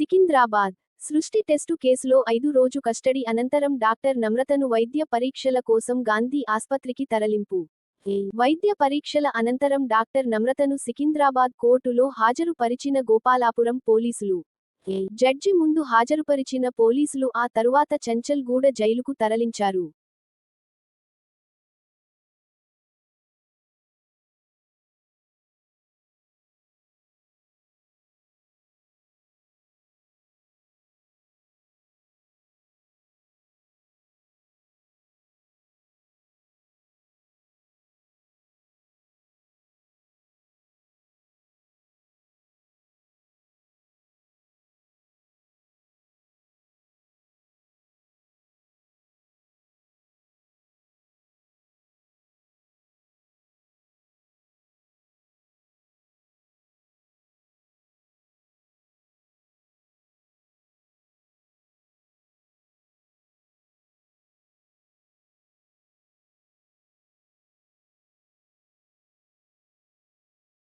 సికింద్రాబాద్. సృష్టి టెస్టు కేసులో ఐదు రోజు కస్టడీ అనంతరం డాక్టర్ నమ్రతను వైద్య పరీక్షల కోసం గాంధీ ఆస్పత్రికి తరలింపు. వైద్య పరీక్షల అనంతరం డాక్టర్ నమ్రతను సికింద్రాబాద్ కోర్టులో హాజరు పరిచిన గోపాలాపురం పోలీసులు. జడ్జి ముందు హాజరుపరిచిన పోలీసులు ఆ తరువాత చంచల్గూడ జైలుకు తరలించారు.